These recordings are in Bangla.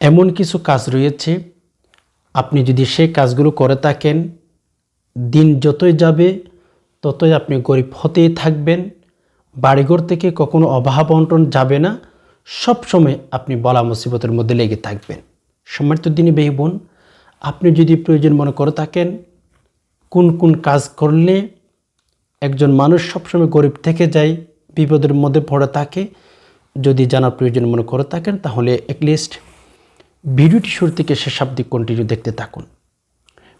এমন কিছু কাজ রয়েছে, আপনি যদি সেই কাজগুলো করে থাকেন, দিন যতই যাবে, ততই আপনি গরিব হতেই থাকবেন, বাড়িঘর থেকে কখনো অভাব অন্টন যাবে না, সব সময় আপনি বলা মুসিবতের মধ্যে লেগে থাকবেন। সম্মানিত দিনী বেহি বোন, আপনি যদি প্রয়োজন মনে করে থাকেন, কোন কোন কাজ করলে একজন মানুষ সবসময় গরিব থেকে যায়, বিপদের মধ্যে পড়ে থাকে, যদি জানার প্রয়োজন মনে করে থাকেন, তাহলে একলিস্ট ভিডিওটি শুরু থেকে শেষ অব্দি কন্টিনিউ দেখতে থাকুন।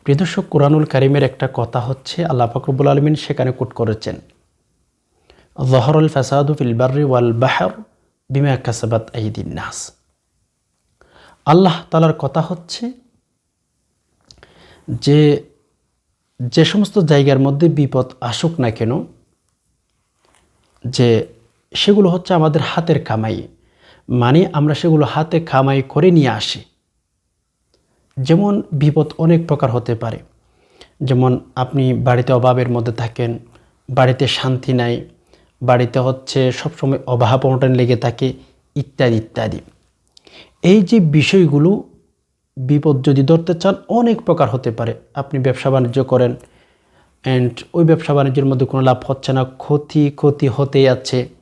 প্রিয় দর্শক, কোরআনুল কারিমের একটা কথা হচ্ছে, আল্লাহ ফাকরবুল আলমিন সেখানে কোট করেছেন জহরুল ফাসাদু ফিল বার্রি ওয়াল বাহার বিমা কাসাবাত আইদিন নাস। আল্লাহ তালার কথা হচ্ছে যে যে সমস্ত জায়গার মধ্যে বিপদ আসুক না কেন, যে সেগুলো হচ্ছে আমাদের হাতের কামাই। মানে আমরা সেগুলো হাতে কামাই করে নিয়ে আসি। যেমন বিপদ অনেক প্রকার হতে পারে। যেমন আপনি বাড়িতে অভাবের মধ্যে থাকেন, বাড়িতে শান্তি নাই, বাড়িতে হচ্ছে সবসময় অভাব অনটন লেগে থাকে, ইত্যাদি ইত্যাদি। এই যে বিষয়গুলো বিপদ যদি ধরতে চান, অনেক প্রকার হতে পারে। আপনি ব্যবসা বাণিজ্য করেন অ্যান্ড ওই ব্যবসা বাণিজ্যের মধ্যে কোনো লাভ হচ্ছে না, ক্ষতি ক্ষতি হতেই আছে।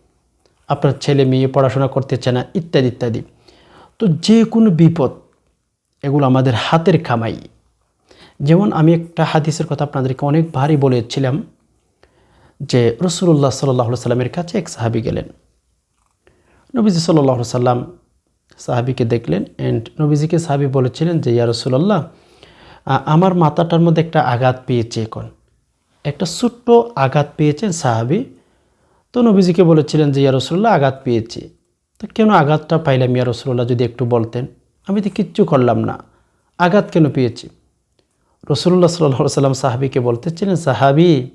আপনার ছেলে, মেয়ে পড়াশোনা করতেছে না, ইত্যাদি ইত্যাদি। তো যে কোনো বিপদ এগুলো আমাদের হাতের কামাই। যেমন আমি একটা হাদিসের কথা আপনাদেরকে অনেক ভারী বলেছিলাম যে রসুল্লাহ সাল্লাহ সাল্লামের কাছে এক সাহাবি গেলেন। নবীজি সাল্লাহ সাল্লাম সাহাবিকে দেখলেন অ্যান্ড নবীজিকে সাহাবি বলেছিলেন যে, ইয়া রসুল্লাহ আমার মাথাটার মধ্যে একটা আঘাত পেয়েছে এখন। একটা ছোট্ট আঘাত পেয়েছেন সাহাবি। তো নবীজিকে বলেছিলেন যে ইয়ারসুল্লাহ আঘাত পেয়েছি। তো কেন আঘাতটা পাইলাম ইয়ারসুল্লাহ যদি একটু বলতেন? আমি তো কিচ্ছু করলাম না। আঘাত কেন পেয়েছি? রসুল্লাহ সাল্লাহ সাল্লাম সাহাবিকে বলতেছিলেন, সাহাবি,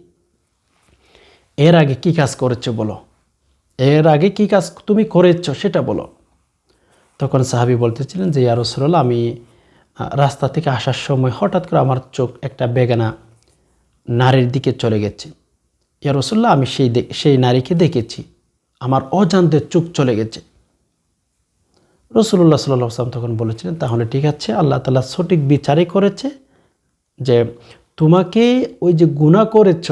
এর আগে কি কাজ করেছ বলো? এর আগে কি কাজ তুমি করেছ সেটা বলো। তখন সাহাবি বলতেছিলেন যে, ইয়া রসুল্লাহ আমি রাস্তা থেকে আসার সময় হঠাৎ করে আমার চোখ একটা বেগানা নারীর দিকে চলে গেছে। ইয়া রসুল্লাহ আমি সেই সেই নারীকে দেখেছি। আমার অজান্তে চোখ চলে গেছে। রসুল্লাহ সাল্লাহ আসলাম তখন বলেছিলেন, তাহলে ঠিক আছে, আল্লাহ তালা সঠিক বিচারই করেছে যে তোমাকে ওই যে গুণা করেছ,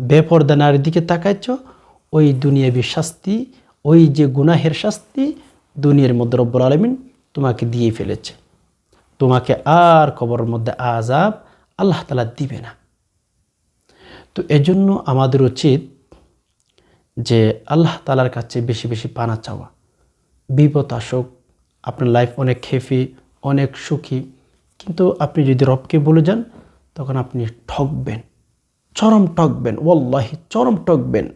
বেপর্দা নারীর দিকে তাকাইছ, ওই দুনিয়াবি শাস্তি, ওই যে গুনাহের শাস্তি দুনিয়ার মধ্যে রব্বর আলমিন তোমাকে দিয়ে ফেলেছে। তোমাকে আর কবরের মধ্যে আজাব আল্লাহ তালা দিবে না। তো এজন্য আমাদের উচিত যে আল্লাহ তালার কাছে বেশি বেশি পানা চাওয়া। বিপদ আসুক, আপনার লাইফ অনেক খেফি অনেক সুখী। কিন্তু আপনি যদি রবকে বলে যান, তখন আপনি ঠকবেন, চরম ঠকবেন ওল্লাহি চরম ঠকবেন।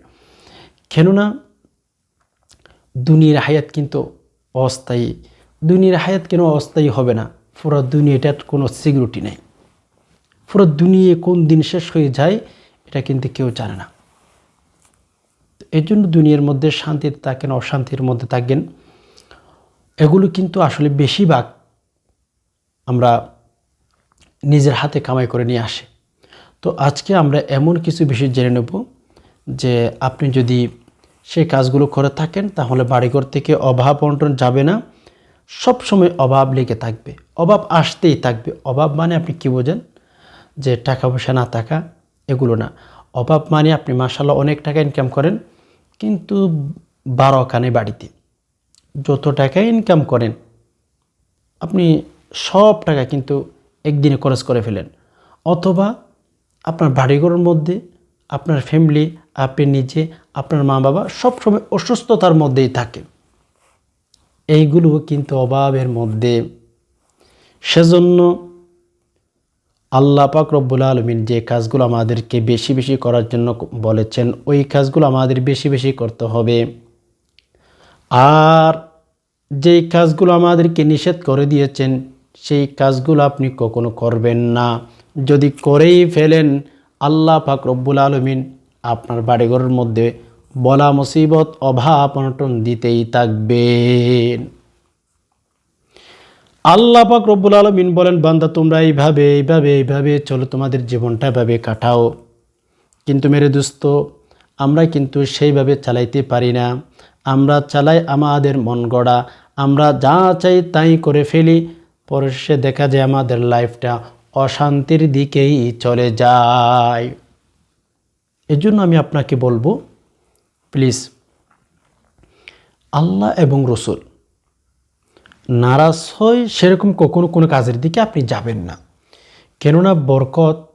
কেননা দুনিয়ার হায়াত কিন্তু অস্থায়ী। দুনিয়ার হায়াত কেন অস্থায়ী হবে না? পুরো দুনিয়াটার কোনো সিকিউরিটি নেই। পুরো দুনিয়া কোন দিন শেষ হয়ে যায় এটা কিন্তু কেউ জানে না। এর জন্য দুনিয়ার মধ্যে শান্তিতে থাকেন, অশান্তির মধ্যে থাকবেন এগুলো কিন্তু আসলে বেশিরভাগ আমরা নিজের হাতে কামাই করে নিয়ে আসে। তো আজকে আমরা এমন কিছু বিষয় জেনে নেব যে আপনি যদি সেই কাজগুলো করে থাকেন, তাহলে বাড়িঘর থেকে অভাব বন্টন যাবে না। সব সময় অভাব লেগে থাকবে, অভাব আসতেই থাকবে। অভাব মানে আপনি কি বোঝেন? যে টাকা পয়সা না থাকা এগুলো না। অভাব মানে আপনি মাসাল্লাহ অনেক টাকা ইনকাম করেন, কিন্তু বারো কানে বাড়িতে। যত টাকা ইনকাম করেন, আপনি সব টাকা কিন্তু একদিনে খরচ করে ফেলেন। অথবা আপনার বাড়িঘরের মধ্যে, আপনার ফ্যামিলি আপনি নিজে, আপনার মা বাবা সবসময় অসুস্থতার মধ্যেই থাকে। এইগুলো কিন্তু অভাবের মধ্যে। সেজন্য আল্লাহ পাক রব্বুল আলমিন যে কাজগুলো আমাদেরকে বেশি বেশি করার জন্য বলেছেন, ওই কাজগুলো আমাদের বেশি বেশি করতে হবে। আর যেই কাজগুলো আমাদেরকে নিষেধ করে দিয়েছেন, সেই কাজগুলো আপনি কখনো করবেন না। যদি করেই ফেলেন, আল্লাহ পাক রব্বুল আলমিন আপনার বাড়িঘরের মধ্যে বলা মুসিবত, অভাব, অনটন দিতেই থাকবেন। আল্লাহ পাক রব্বুল আলমিন বলেন, বান্দা, তোমরা এইভাবে এইভাবে এইভাবে চলো, তোমাদের জীবনটা এভাবে কাটাও। কিন্তু মেরে দোস্ত, আমরা কিন্তু সেইভাবে চালাইতে পারি না। আমরা চালাই আমাদের মন গড়া। আমরা যা চাই তাই করে ফেলি। পরে সে দেখা যায় আমাদের লাইফটা অশান্তির দিকেই চলে যায়। এর জন্য আমি আপনাকে বলব, প্লিজ, আল্লাহ এবং রসুল নারাজ হয় সেরকম কখনো কোনো কাজের দিকে আপনি যাবেন না। কেননা বরকত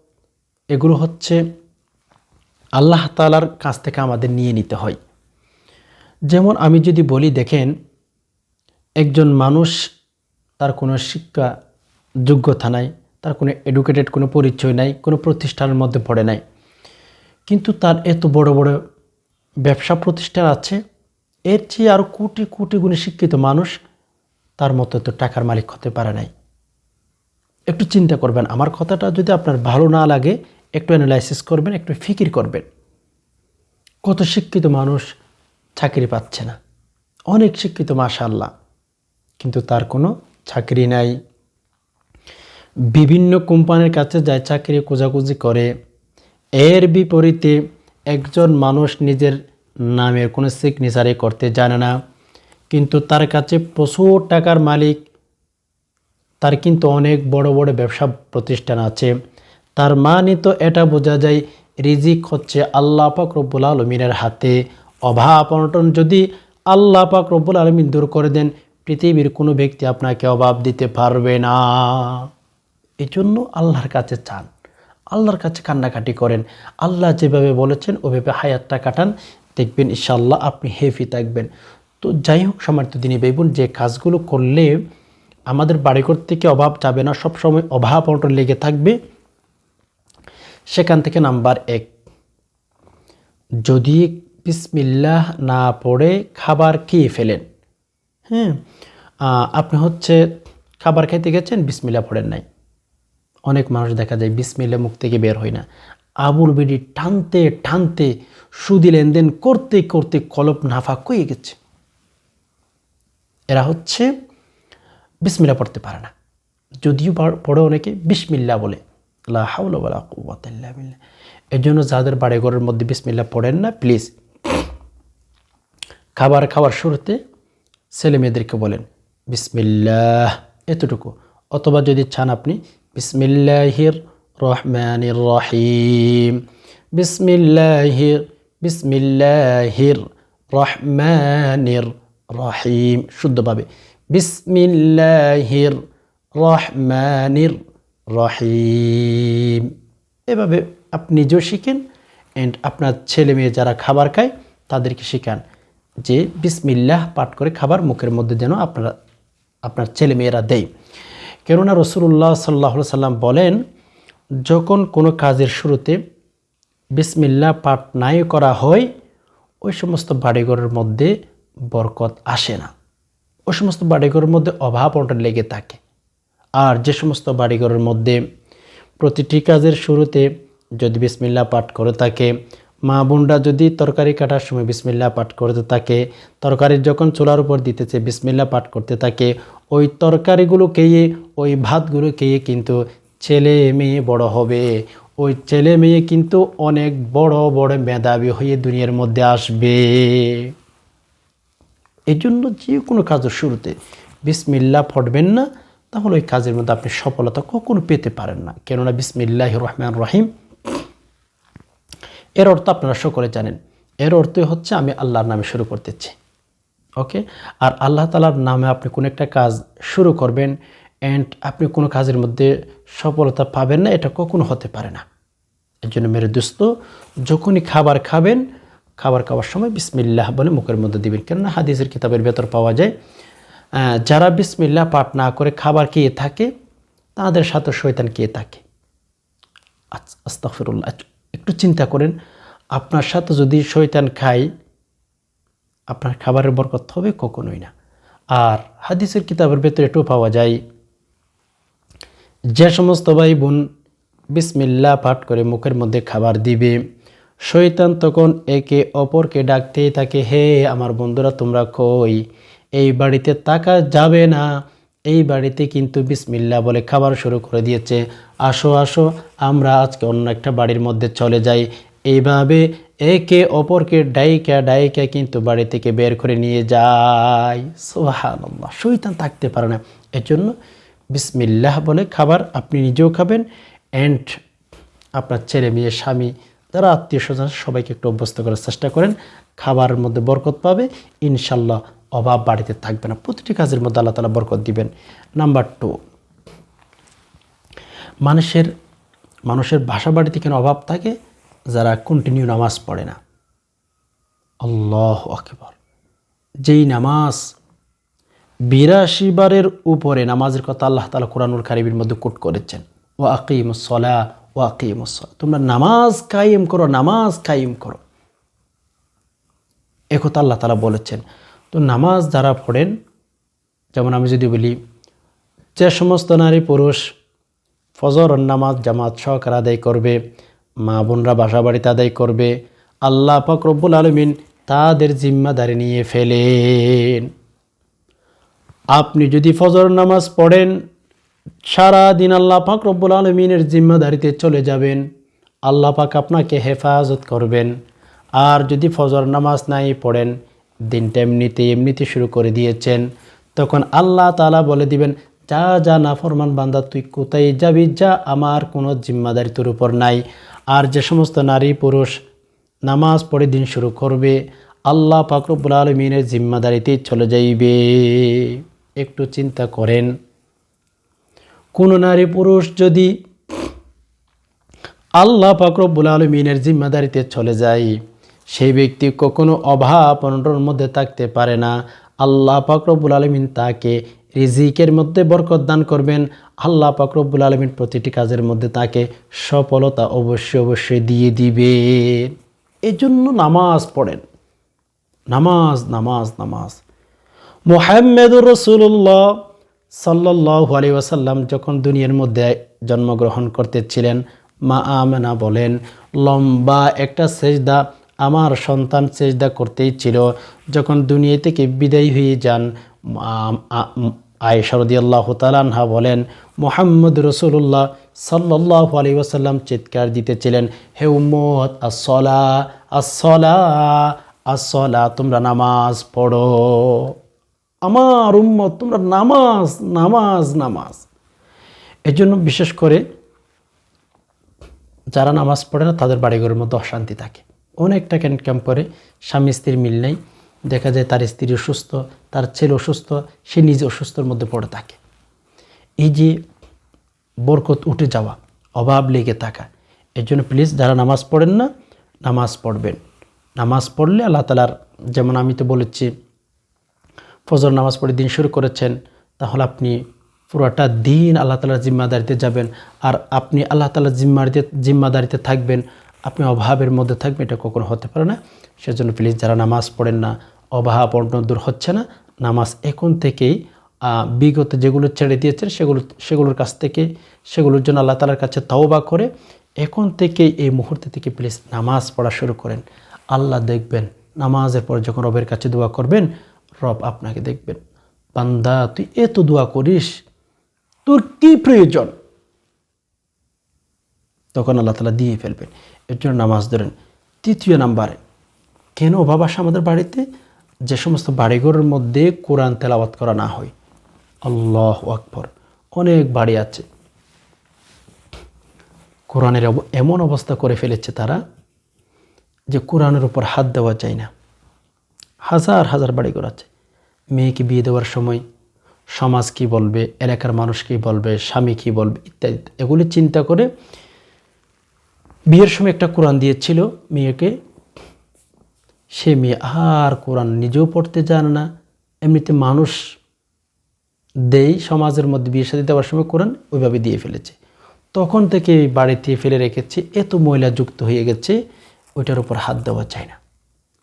এগুলো হচ্ছে আল্লাহ তালার কাছ থেকে আমাদের নিয়ে নিতে হয়। যেমন আমি যদি বলি, দেখেন, একজন মানুষ তার কোনো শিক্ষা যোগ্যতা নাই, তার কোনো এডুকেটেড কোনো পরিচয় নাই, কোনো প্রতিষ্ঠানের মধ্যে পড়ে নাই। কিন্তু তার এত বড় বড় ব্যবসা প্রতিষ্ঠান আছে, এর চেয়ে আরও কোটি কোটি গুণে শিক্ষিত মানুষ তার মতো তো টাকার মালিক হতে পারে নাই। একটু চিন্তা করবেন, আমার কথাটা যদি আপনার ভালো না লাগে, একটু অ্যানালাইসিস করবেন, একটু ফিকির করবেন। কত শিক্ষিত মানুষ চাকরি পাচ্ছে না। অনেক শিক্ষিত মাশাল্লাহ কিন্তু তার কোনো চাকরি নাই। বিভিন্ন কোম্পানির কাছে যায়, চাকরি খোঁজাখুঁজি করে। এর বিপরীতে একজন মানুষ নিজের নামের কোনো সিগনেচারে করতে জানে না। কিন্তু তার কাছে প্রচুর টাকার মালিক, তার কিন্তু অনেক বড় বড় ব্যবসা প্রতিষ্ঠান আছে। তার মানে তো এটা বোঝা যায়, রিজিক হচ্ছে আল্লাহ পাক রব্বুল আলমিনের হাতে। অভাব অনটন যদি আল্লাহ পাক রব্বুল আলমিন দূর করে দেন, পৃথিবীর কোনো ব্যক্তি আপনাকে অভাব দিতে পারবে না। এই জন্য আল্লাহর কাছে চান, আল্লাহর কাছে কান্নাকাটি করেন। আল্লাহ যেভাবে বলেছেন, ওভাবে হায়াতটা কাটান। দেখবেন ইনশাল্লাহ আপনি হেফি থাকবেন। তো যাই হোক, সমার্থ দিনী বেবুন, যে কাজগুলো করলে আমাদের বাড়িঘর থেকে অভাব যাবে না, সবসময় অভাব অনটন লেগে থাকবে। সেখান থেকে নাম্বার এক, যদি বিসমিল্লাহ না পড়ে খাবার খেয়ে ফেলেন। হ্যাঁ আপনি হচ্ছে খাবার খেতে গেছেন বিসমিল্লা পড়েন নাই। অনেক মানুষ দেখা যায় বিসমিল্লা মুখ থেকে বের হয় না। আবুল বিডি টানতে টানতে সুদি লেনদেন করতে করতে কলপ নাফা হয়ে গেছে। এরা হচ্ছে বিসমিল্লা পড়তে পারে না। যদিও পড়ে অনেকে বিসমিল্লা বলে। এর জন্য যাদের বাড়ি ঘরের মধ্যে বিসমিল্লা পড়েন না প্লিজ খাবার খাওয়ার শুরুতে ছেলে মেয়েদেরকে বলেন, বিসমিল্লাহ, এতটুকু। অথবা যদি চান আপনি, বিসমিল্লাহির রহমানির রহিম। বিসমিল্লাহির বিসমিল্লাহির রহমানির রহিম, শুদ্ধভাবে। বিসমিল্লাহির রহমানির রহিম। এভাবে আপনি নিজেও শিখেন অ্যান্ড আপনার ছেলে মেয়ে যারা খাবার খায়, তাদেরকে শেখান যে বিসমিল্লাহ পাঠ করে খাবার মুখের মধ্যে যেন আপনারা, আপনার ছেলে মেয়েরা দেয়। কেননা রসুল্লাহ সাল্লাহ সাল্লাম বলেন, যখন কোনো কাজের শুরুতে বিসমিল্লাহ পাঠ নাই করা হয়, ওই সমস্ত বাড়িঘরের মধ্যে বরকত আসে না। ওই সমস্ত বাড়িঘরের মধ্যে অভাব অনটন লেগে থাকে। আর যে সমস্ত বাড়িঘরের মধ্যে প্রতিটি কাজের শুরুতে যদি বিসমিল্লা পাঠ করে থাকে, মা বোনরা যদি তরকারি কাটার সময় বিসমিল্লা পাঠ করতে থাকে, তরকারি যখন চুলার উপর দিতেছে বিসমিল্লা পাঠ করতে থাকে, ওই তরকারিগুলো খেয়ে ওই ভাতগুলো খেয়ে কিন্তু ছেলে মেয়ে বড় হবে। ওই ছেলে মেয়ে কিন্তু অনেক বড় বড় মেধাবী হয়ে দুনিয়ার মধ্যে আসবে। এই জন্য যে কোনো কাজের শুরুতে বিসমিল্লা পড়বেন না, তাহলে ওই কাজের মধ্যে আপনি সফলতা কখনো পেতে পারেন না। কেননা বিসমিল্লাহ রহমান রহিম, এর অর্থ আপনারা সকলে জানেন। এর অর্থই হচ্ছে আমি আল্লাহর নামে শুরু করতেছি। ওকে? আর আল্লাহ তালার নামে আপনি কোনো একটা কাজ শুরু করবেন অ্যান্ড আপনি কোনো কাজের মধ্যে সফলতা পাবেন না, এটা কখনো হতে পারে না। এর জন্য মেরে দোস্ত, যখনই খাবার খাবেন খাবার খাওয়ার সময় বিসমিল্লাহ বলে মুখের মধ্যে দিবেন। কেননা হাদিসের কিতাবের ভেতর পাওয়া যায় যারা বিসমিল্লাহ পাঠ না করে খাবার খেয়ে থাকে, তাদের সাথে শয়তান খেয়ে থাকে। আচ্ছা আস্তাফিরুল্লাহ একটু চিন্তা করেন, আপনার সাথে যদি শয়তান খায়, আপনার খাবারের বরকত হবে কখনোই না। আর হাদিসের কিতাবের ভেতরে এটাও পাওয়া যায়, যে সমস্ত ভাই বোন বিসমিল্লা পাঠ করে মুখের মধ্যে খাবার দিবে শয়তান তখন একে অপরকে ডাকতেই থাকে, হে আমার বন্ধুরা, তোমরা কই? এই বাড়িতে তাকা যাবে না। এই বাড়িতে কিন্তু বিসমিল্লা বলে খাবার শুরু করে দিয়েছে। আসো আসো, আমরা আজকে অন্য একটা বাড়ির মধ্যে চলে যাই। এইভাবে একে অপরকে ডাইকা ডাইকা কিন্তু বাড়ি থেকে বের করে নিয়ে যায়। সোহানাল্লাহ শৈতান থাকতে পারে না। এর জন্য বিসমিল্লাহ বলে খাবার আপনি নিজেও খাবেন অ্যান্ড আপনার ছেলে মেয়ে, স্বামী যারা আত্মীয় স্বজন সবাইকে একটু অভ্যস্ত করার চেষ্টা করেন। খাবারের মধ্যে বরকত পাবে, ইনশাল্লাহ অভাব বাড়িতে থাকবে না। প্রতিটি কাজের মধ্যে আল্লাহ তালা বরকত দিবেন। নাম্বার টু, মানুষের মানুষের বাসা বাড়িতে কেন অভাব থাকে? যারা কন্টিনিউ নামাজ পড়ে না। আল্লাহ আকবর। যেই নামাজ বিরাশি বারের উপরে নামাজের কথা আল্লাহ তালা কোরআনুল কারিবির মধ্যে কোট করেছেন। ও আকিম সলা তোমরা নামাজ কায়েম করো নামাজ কায়েম করো একথা আল্লাহ তালা বলেছেন তো নামাজ যারা পড়েন যেমন আমি যদি বলি যে সমস্ত নারী পুরুষ ফজর নামাজ জামাত সহকার আদায় করবে মা বোনরা বাসা বাড়িতে আদায় করবে আল্লাহ রব্বুল আলমিন তাদের জিম্মাদারি নিয়ে ফেলেন আপনি যদি ফজর নামাজ পড়েন সারা দিন আল্লাহ পাক রব্বুল আলমিনের জিম্মাদারিতে চলে যাবেন। আল্লাহ পাক আপনাকে হেফাজত করবেন। আর যদি ফজর নামাজ নাই পড়েন, দিনটা এমনিতে এমনিতে শুরু করে দিয়েছেন। তখন আল্লাহ তালা বলে দিবেন, যা যা না ফরমান বান্দা, তুই কোথায় যাবি, যা, আমার কোনো জিম্মাদারি তোর উপর নাই। আর যে সমস্ত নারী পুরুষ নামাজ পড়ে দিন শুরু করবে, আল্লাহ পাকরবুল আলমিনের জিম্মাদারিতে চলে যাইবে। একটু চিন্তা করেন কোনো নারী পুরুষ যদি আল্লাহ পাকরবুল আলমিনের জিম্মাদারিতে চলে যায়, সেই ব্যক্তি কখনো অভাব অনটনের মধ্যে থাকতে পারে না। আল্লাহ পাকরবুল আলমিন তাকে রিজিকের মধ্যে বরকত দান করবেন। আল্লাহ পাকরবুল আলমিন প্রতিটি কাজের মধ্যে তাকে সফলতা অবশ্যই অবশ্যই দিয়ে দিবে। এই জন্য নামাজ পড়েন। নামাজ নামাজ নামাজ। মোহাম্মদুর রসুল্লাহ সাল্লাহ আলী ওয়াসাল্লাম যখন দুনিয়ার মধ্যে জন্মগ্রহণ করতেছিলেন, মা আমেনা বলেন, লম্বা একটা সেজদা আমার সন্তান সেজদা করতেই ছিল। যখন দুনিয়া থেকে বিদায় হয়ে যান আয়সরদি আল্লাহ তালানহা বলেন, মোহাম্মদ রসুল্লাহ সাল্লাহ আলী ওয়াসাল্লাম চিৎকার দিতেছিলেন, হে উম্মত আসলা আসলা আসলা তোমরা নামাজ পড়ো। আমার উম্মত, তোমরা নামাজ নামাজ নামাজ। এর জন্য বিশেষ করে যারা নামাজ পড়ে না, তাদের বাড়িঘরের মধ্যে অশান্তি থাকে। অনেক টাকা ইনকাম করে, স্বামী স্ত্রীর মিল নেই। দেখা যায় তার স্ত্রী অসুস্থ, তার ছেলে অসুস্থ, সে নিজে অসুস্থর মধ্যে পড়ে থাকে। এই যে বরকত উঠে যাওয়া, অভাব লেগে থাকা এর জন্য প্লিজ যারা নামাজ পড়েন না, নামাজ পড়বেন। নামাজ পড়লে আল্লাহ তালার যেমন আমি তো বলেছি ফজর নামাজ পড়ে দিন শুরু করেছেন, তাহলে আপনি পুরোটা দিন আল্লাহ তালার জিম্মাদারিতে যাবেন। আর আপনি আল্লাহ তালার জিম্মারিতে, জিম্মাদারিতে থাকবেন, আপনি অভাবের মধ্যে থাকবেন, এটা কখনো হতে পারে না। সেজন্য প্লিজ যারা নামাজ পড়েন না, অভাব অন্য দূর হচ্ছে না। নামাজ এখন থেকেই বিগত যেগুলো ছেড়ে দিয়েছেন, সেগুলো, সেগুলোর কাছ থেকে, সেগুলোর জন্য আল্লাহ তালার কাছে তাওবা করে, এখন থেকেই এই মুহূর্তে থেকে প্লিজ নামাজ পড়া শুরু করেন। আল্লাহ দেখবেন, নামাজের পর যখন রবের কাছে দোয়া করবেন রব আপনাকে দেখবেন। বান্দা, তুই এত দোয়া করিস, তোর কি প্রয়োজন? তখন আল্লাহ তালা দিয়ে ফেলবেন। এর জন্য নামাজ ধরেন। তৃতীয় নাম্বারে, কেন অভাব আসে আমাদের বাড়িতে? যে সমস্ত বাড়িঘরের মধ্যে কোরআন তেলাওয়াত করা না হয়। আল্লাহ আকবর। অনেক বাড়ি আছে। কোরআনের এমন অবস্থা করে ফেলেছে তারা যে কোরআনের উপর হাত দেওয়া যায় না। হাজার হাজার বাড়িঘর আছে মেয়েকে বিয়ে দেওয়ার সময় সমাজ কি বলবে, এলাকার মানুষ কি বলবে, স্বামী কি বলবে ইত্যাদি। এগুলি চিন্তা করে বিয়ের সময় একটা কোরআন দিয়েছিল মেয়েকে, সে মেয়ে আর কোরআন নিজেও পড়তে জানে না। এমনিতে মানুষ দেই সমাজের মধ্যে বিয়ের সাথে দেওয়ার সময় কোরআন ওইভাবে দিয়ে ফেলেছে। তখন থেকে বাড়িতে ফেলে রেখেছে, এত ময়লা যুক্ত হয়ে গেছে, ওইটার উপর হাত দেওয়া যায় না।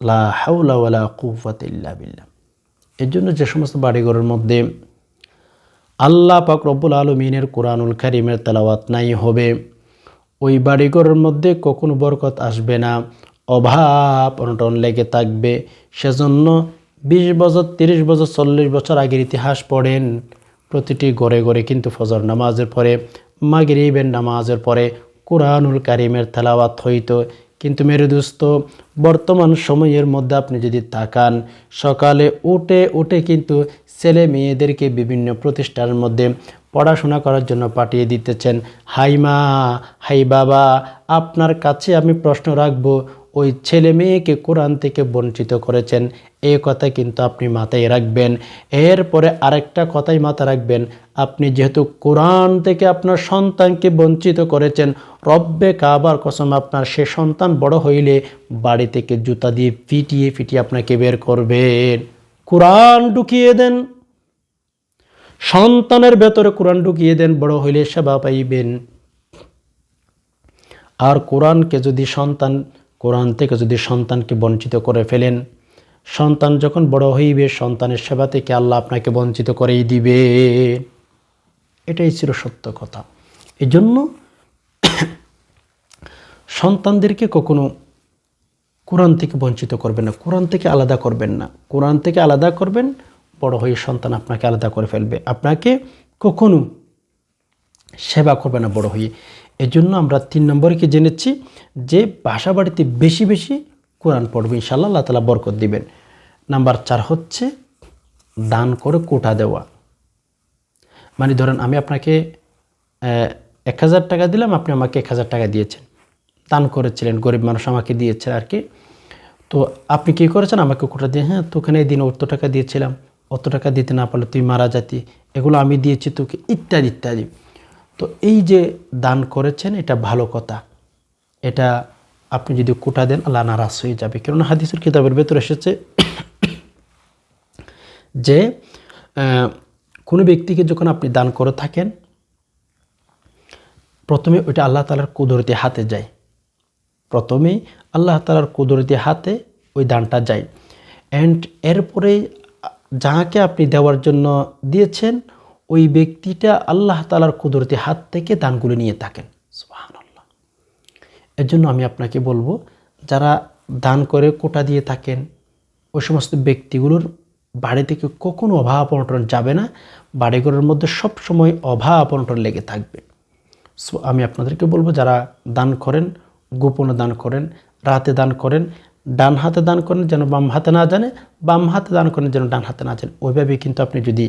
লা হাউলা ওয়ালা কুফাত ইল্লা বিল্লাহ। এর জন্য যে সমস্ত বাড়িঘরের মধ্যে আল্লাহ পাক রব্বুল আলমিনের কোরআনুল কারিমের তেলাওয়াত নাই হবে, ওই বাড়িঘরের মধ্যে কখনো বরকত আসবে না, অভাব অনটন লেগে থাকবে। সেজন্য বিশ বছর, তিরিশ বছর, চল্লিশ বছর আগের ইতিহাস পড়েন, প্রতিটি ঘরে ঘরে কিন্তু ফজর নামাজের পরে, মাগরিবের নামাজের পরে কোরআনুল কারিমের তেলাওয়াত হইতো। কিন্তু মেরু দোস্ত, বর্তমান সময়ের মধ্যে আপনি যদি তাকান, সকালে উঠে উঠে কিন্তু ছেলে মেয়েদেরকে বিভিন্ন প্রতিষ্ঠানের মধ্যে পড়াশোনা করার জন্য পাঠিয়ে দিতেছেন। হাই মা, হাই বাবা, আপনার কাছে আমি প্রশ্ন রাখব ওই ছেলে মেয়েকে কোরআন থেকে বঞ্চিত করেছেন। এই কথা কিন্তু আপনি মাথায় রাখবেন। এরপরে আরেকটা কথাই মাথা রাখবেন। আপনি যেহেতু কোরআন থেকে আপনার সন্তানকে বঞ্চিত করেছেন, রব্বে কাবার কসম আপনার সে সন্তান বড় হইলে বাড়ি থেকে জুতা দিয়ে পিটিয়ে পিটিয়ে আপনাকে বের করবেন। কোরআন ঢুকিয়ে দেন। সন্তানের ভেতরে কোরআন ঢুকিয়ে দেন, বড় হইলে সেবা পাইবেন। আর কোরআনকে যদি সন্তান কোরআন থেকে যদি সন্তানকে বঞ্চিত করে ফেলেন, সন্তান যখন বড় হইবে, সন্তানের সেবা থেকে আল্লাহ আপনাকে বঞ্চিত করেই দিবে। এটাই ছিল সত্য কথা। এই জন্য সন্তানদেরকে কখনো কোরআন থেকে বঞ্চিত করবেন না, কোরআন থেকে আলাদা করবেন না। কোরআন থেকে আলাদা করবেন, বড় হয়ে সন্তান আপনাকে আলাদা করে ফেলবে। আপনাকে কখনো সেবা করবে না বড় হয়ে। এই জন্য আমরা তিন নম্বরে কি জেনেছি যে বাসা বাড়িতে বেশি বেশি কোরআন পড়বে ইনশাল্লাহ আল্লাহ তালা বরকত দিবেন। নাম্বার চার হচ্ছে দান করে কোটা দেওয়া। মানে ধরেন আমি আপনাকে এক হাজার টাকা দিলাম, আপনি আমাকে এক হাজার টাকা দিয়েছেন। দান করেছিলেন, গরিব মানুষ আমাকে দিয়েছে আর কি। তো আপনি কী করেছেন? আমাকে কোটা দিয়ে হ্যাঁ তোখানে এই দিন অত টাকা দিয়েছিলাম, অত টাকা দিতে না পারলে তুই মারা যাতি, এগুলো আমি দিয়েছি তোকে, ইত্যাদি ইত্যাদি। তো এই যে দান করেছেন, এটা ভালো কথা। এটা আপনি যদি কোটা দেন, আল্লাহ নারাজ হয়ে যাবে। কেননা হাদিসের কিতাবের ভেতরে এসেছে যে কোনো ব্যক্তিকে যখন আপনি দান করে থাকেন, প্রথমে ওইটা আল্লাহ তালার কুদরতি হাতে যায়। প্রথমেই আল্লাহ তালার কুদরতি হাতে ওই দানটা যায়। অ্যান্ড এরপরে যাহাকে আপনি দেওয়ার জন্য দিয়েছেন ওই ব্যক্তিটা আল্লাহ তালার কুদরতি হাত থেকে দানগুলো নিয়ে থাকেন। আল্লাহ এর জন্য আমি আপনাকে বলব, যারা দান করে কোটা দিয়ে থাকেন ওই সমস্ত ব্যক্তিগুলোর বাড়ি থেকে কখনো অভাব অনটন যাবে না, বাড়িঘরের মধ্যে সব সময় অভাব অনটন লেগে থাকবে। সো আমি আপনাদেরকে বলব, যারা দান করেন, গোপনে দান করেন, রাতে দান করেন, ডান হাতে দান করেন যেন বাম হাতে না জানে, বাম হাতে দান করেন যেন ডান হাতে না জানে, ওইভাবে কিন্তু আপনি যদি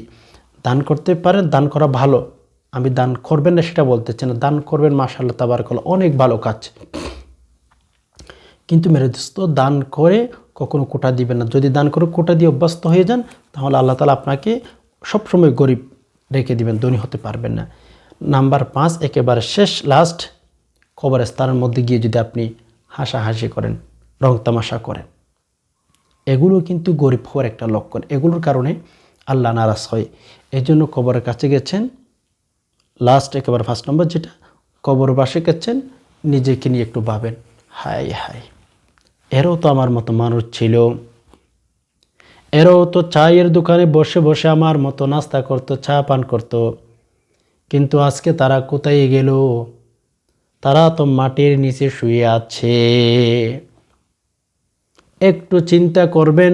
দান করতে পারেন, দান করা ভালো। আমি দান করবেন না সেটা বলতেছি না। দান করবেন মাশাল্লাহ তাবারকল্লা অনেক ভালো কাজ। কিন্তু মেরে দোস্ত, দান করে কখনো কোটা দিবেন না। যদি দান করে কোটা দিয়ে অভ্যস্ত হয়ে যান, তাহলে আল্লাহ তালা আপনাকে সবসময় গরিব রেখে দিবেন, ধনী হতে পারবেন না। নাম্বার পাঁচ, একেবারে শেষ লাস্ট কবরস্থানের মধ্যে গিয়ে যদি আপনি হাসাহাসি করেন, রং তামাশা করেন। এগুলো কিন্তু গরিব হওয়ার একটা লক্ষণ। এগুলোর কারণে আল্লাহ নারাজ হয়। এই জন্য কবরের কাছে গেছেন। লাস্ট একেবারে ফার্স্ট নম্বর যেটা, কবর বাসে গেছেন, নিজেকে নিয়ে একটু ভাবেন। হাই হাই এরও তো আমার মতো মানুষ ছিল। এরও তো চায়ের দোকানে বসে বসে আমার মতো নাস্তা করতো, চা পান করতো। কিন্তু আজকে তারা কোথায় গেল? তারা তো মাটির নিচে শুয়ে আছে। একটু চিন্তা করবেন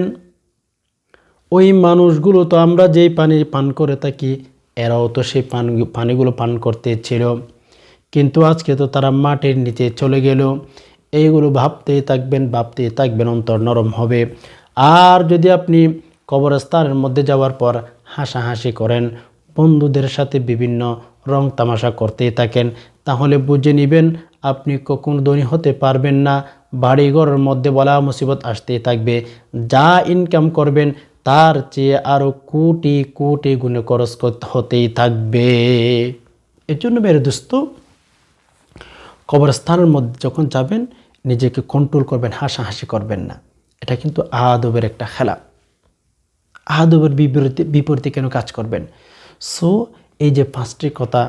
ওই মানুষগুলো তো আমরা যেই পানি পান করে থাকি, এরাও তো সেই পান, পানিগুলো পান করতে ছিল কিন্তু আজকে তো তারা মাটির নিচে চলে গেল। এইগুলো ভাবতেই থাকবেন ভাবতেই থাকবেন, অন্তর নরম হবে। আর যদি আপনি কবরস্থানের মধ্যে যাওয়ার পর হাসাহাসি করেন, বন্ধুদের সাথে বিভিন্ন রং তামাশা করতেই থাকেন, তাহলে বুঝে নেবেন আপনি কখন ধনী হতে পারবেন না। বাড়িঘরের মধ্যে বলা মুসিবত আসতেই থাকবে। যা ইনকাম করবেন তার চেয়ে আরও কোটি কোটি গুণে খরচ করতে হতেই থাকবে। এর জন্য মেরে দোস্ত, কবরস্থানের মধ্যে যখন যাবেন, নিজেকে কন্ট্রোল করবেন, হাসাহাসি করবেন না। এটা কিন্তু আদবের একটা খেলা। আদবের বিপরীতে বিপরীতে কেন কাজ করবেন? সো এই যে পাঁচটি কথা,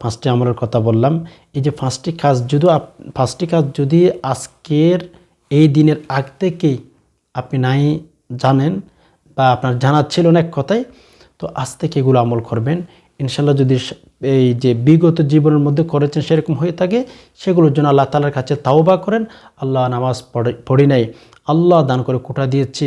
পাঁচটি আমলের কথা বললাম, এই যে পাঁচটি কাজ যদি পাঁচটি কাজ যদি আজকের এই দিনের আগ থেকেই আপনি নাই জানেন বা আপনার জানার ছিল না এক কথায়, তো আজ থেকে এগুলো আমল করবেন। ইনশাল্লাহ যদি এই যে বিগত জীবনের মধ্যে করেছেন সেরকম হয়ে থাকে, সেগুলোর জন্য আল্লাহ তালার কাছে তাওবা করেন। আল্লাহ নামাজ পড়ে, পড়ি নাই। আল্লাহ দান করে কোটা দিয়েছে।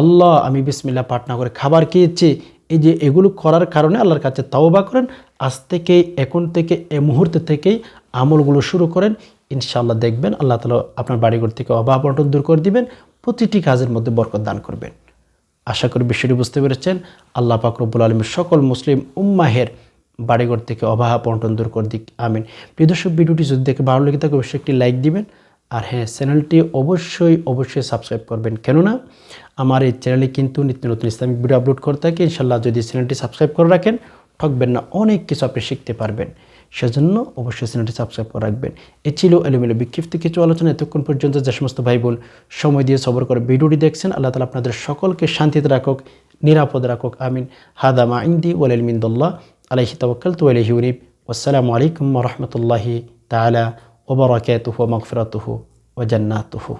আল্লাহ আমি বিসমিল্লা পাঠ না করে খাবার খেয়েছি। এই যে এগুলো করার কারণে আল্লাহর কাছে তাওবা করেন। আজ থেকে, এখন থেকে এ মুহূর্তে থেকেই আমলগুলো শুরু করেন। ইনশাআল্লাহ দেখবেন আল্লাহ তালা আপনার বাড়িঘর থেকে অভাব অনটন দূর করে দিবেন। প্রতিটি কাজের মধ্যে বরকত দান করবেন। আশা করি বিষয়টি বুঝতে পেরেছেন। আল্লাহ পাক রব্বুল আলমীর সকল মুসলিম উম্মাহের বাড়িঘর থেকে অভাব অনটন দূর করে দিক, আমিন। প্রিয় দর্শক, ভিডিওটি যদি দেখে ভালো লেগে থাকে, অবশ্যই একটি লাইক দিবেন। আর হ্যাঁ চ্যানেলটি অবশ্যই অবশ্যই সাবস্ক্রাইব করবেন। কেননা আমার এই চ্যানেলে কিন্তু নিত্য নতুন ইসলামিক ভিডিও আপলোড করে থাকি। ইনশাল্লাহ যদি চ্যানেলটি সাবস্ক্রাইব করে রাখেন, ঠকবেন না, অনেক কিছু আপনি শিখতে পারবেন। সেজন্য অবশ্যই চ্যানেলটি সাবস্ক্রাইব করে রাখবেন। এ ছিল এলোমেলো বিক্ষিপ্ত কিছু আলোচনা। এতক্ষণ পর্যন্ত যে সমস্ত ভাই বোন সময় দিয়ে সবর করে ভিডিওটি দেখছেন, আল্লাহ তালা আপনাদের সকলকে শান্তিতে রাখুক, নিরাপদ রাখুক, আমিন। হাদামা ইন্দি ওয়াল মিন্দুল্লাহ আলাইহি তাওয়াক্কাল তু আলাইহি উনিব। আসসালামু আলাইকুম রহমতুল্লাহি তালা ওবরাকাতুহু ওয়া ও জান্নাতুহু।